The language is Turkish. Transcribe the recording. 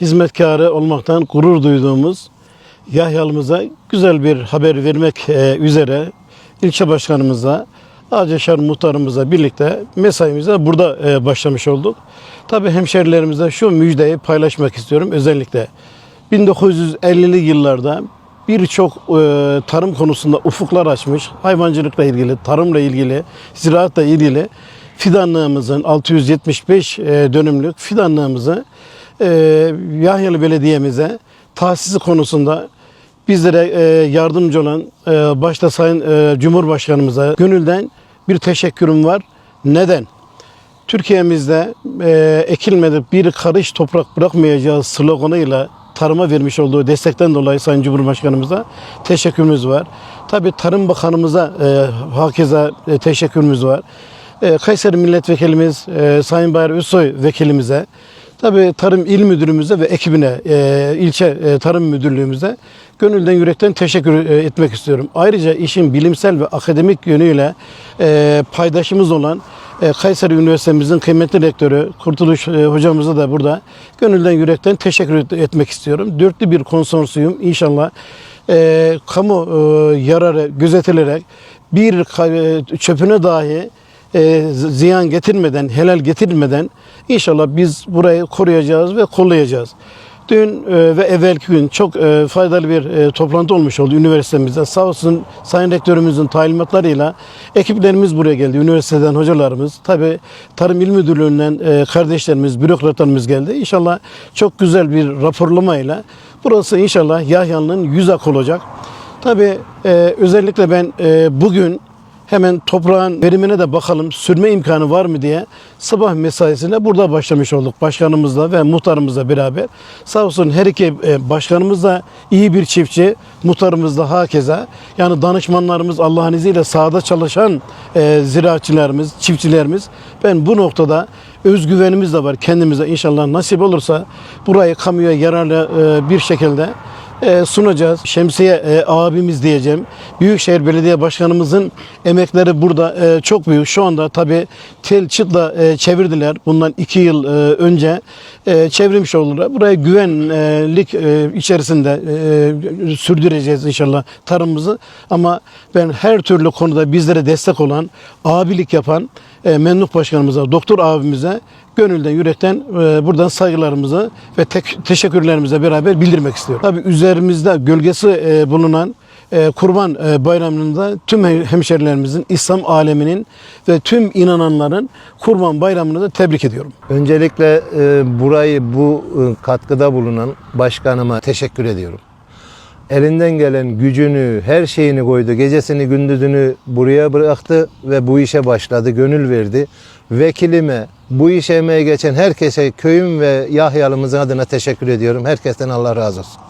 hizmetkarı olmaktan gurur duyduğumuz Yahyalımıza güzel bir haber vermek e, üzere ilçe başkanımıza, Ağcaşar muhtarımıza birlikte mesaimize burada e, başlamış olduk. Tabii hemşerilerimize şu müjdeyi paylaşmak istiyorum özellikle. 1950'li yıllarda birçok e, tarım konusunda ufuklar açmış, hayvancılıkla ilgili, tarımla ilgili, ziraatla ilgili fidanlığımızın 675 e, dönümlük fidanlığımızı e, Yahyalı Belediye'mize tahsisi konusunda bizlere e, yardımcı olan e, başta Sayın e, Cumhurbaşkanımıza gönülden bir teşekkürüm var. Neden? Türkiye'mizde e, ekilmedik bir karış toprak bırakmayacağız sloganıyla tarıma vermiş olduğu destekten dolayı Sayın Cumhurbaşkanımıza teşekkürümüz var. Tabii Tarım Bakanımıza e, hakeza e, teşekkürümüz var. E, Kayseri Milletvekilimiz e, Sayın Bayar Özsoy vekilimize, tabii Tarım İl Müdürümüze ve ekibine, e, ilçe e, Tarım Müdürlüğümüze gönülden yürekten teşekkür e, etmek istiyorum. Ayrıca işin bilimsel ve akademik yönüyle e, paydaşımız olan e, Kayseri Üniversitemizin kıymetli rektörü Kurtuluş e, hocamıza da burada gönülden yürekten teşekkür et- etmek istiyorum. Dörtlü bir konsorsiyum inşallah e, kamu e, yararı gözetilerek bir çöpüne dahi e, ziyan getirmeden, helal getirmeden inşallah biz burayı koruyacağız ve kollayacağız. Dün e, ve evvelki gün çok e, faydalı bir e, toplantı olmuş oldu üniversitemizde. Sağ olsun Sayın Rektörümüzün talimatlarıyla ekiplerimiz buraya geldi. Üniversiteden hocalarımız, tabi Tarım İl Müdürlüğü'nden e, kardeşlerimiz, bürokratlarımız geldi. İnşallah çok güzel bir raporlamayla burası inşallah Yahya'nın yüz ak olacak. Tabi özellikle ben e, bugün hemen toprağın verimine de bakalım sürme imkanı var mı diye sabah mesaisine burada başlamış olduk başkanımızla ve muhtarımızla beraber. Sağ olsun her iki e, başkanımız da iyi bir çiftçi, muhtarımız da hakeza. Yani danışmanlarımız Allah'ın izniyle sahada çalışan e, ziraatçılarımız, çiftçilerimiz. Ben bu noktada özgüvenimiz de var kendimize inşallah nasip olursa burayı kamuya yararlı e, bir şekilde e, sunacağız. Şemsiye e, abimiz diyeceğim. Büyükşehir Belediye Başkanımızın emekleri burada e, çok büyük. Şu anda tabi tel çıtla e, çevirdiler. Bundan iki yıl önce e, çevirmiş oldular. Buraya güvenlik içerisinde sürdüreceğiz inşallah tarımımızı. Ama ben her türlü konuda bizlere destek olan, abilik yapan e, Memduh Başkanımıza, Doktor abimize gönülden, yürekten e, buradan saygılarımızı ve tek, teşekkürlerimize beraber bildirmek istiyorum. Tabii üzerimizde gölgesi e, bulunan e, Kurban Bayramı'nda tüm hem- hemşerilerimizin, İslam aleminin ve tüm inananların Kurban Bayramı'nı da tebrik ediyorum. Öncelikle burayı bu katkıda bulunan başkanıma teşekkür ediyorum. Elinden gelen gücünü, her şeyini koydu. Gecesini, gündüzünü buraya bıraktı ve bu işe başladı, gönül verdi. Vekilime, bu işe emeği geçen herkese köyüm ve Yahyalımızın adına teşekkür ediyorum. Herkesten Allah razı olsun.